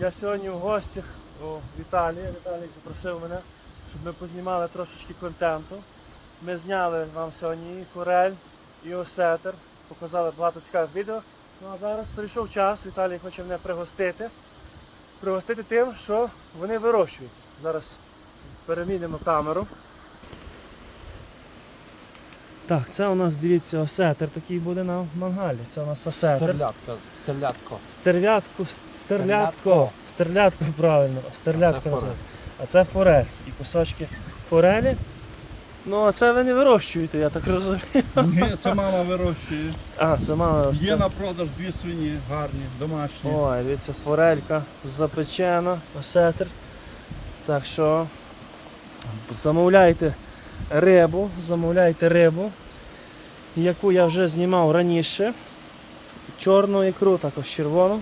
Я сьогодні в гостях у Віталія. Віталій запросив мене, щоб ми познімали трошечки контенту. Ми зняли вам сьогодні і форель, і осетер, показали багато цікавих відео. Ну а зараз прийшов час, Віталій хоче мене пригостити. Пригостити тим, що вони вирощують. Зараз перемінимо камеру. Так, це у нас, дивіться, осетер такий буде на мангалі. Це у нас осетер. Стерлядка, стерлядко. Стервятку, с- стерлядко. Стерлядко. Стерлядко, правильно. Стерлядко Це А це форель. І кусочки форелі. Ну, а це ви не вирощуєте, я так розумію. Ні, це мама вирощує. А, це мама. Є на продаж дві свині, гарні, домашні. Ой, дивіться, форелька запечена, осетр. Так що замовляйте рибу, замовляйте рибу, яку я вже знімав раніше. Чорну ікру, також червону.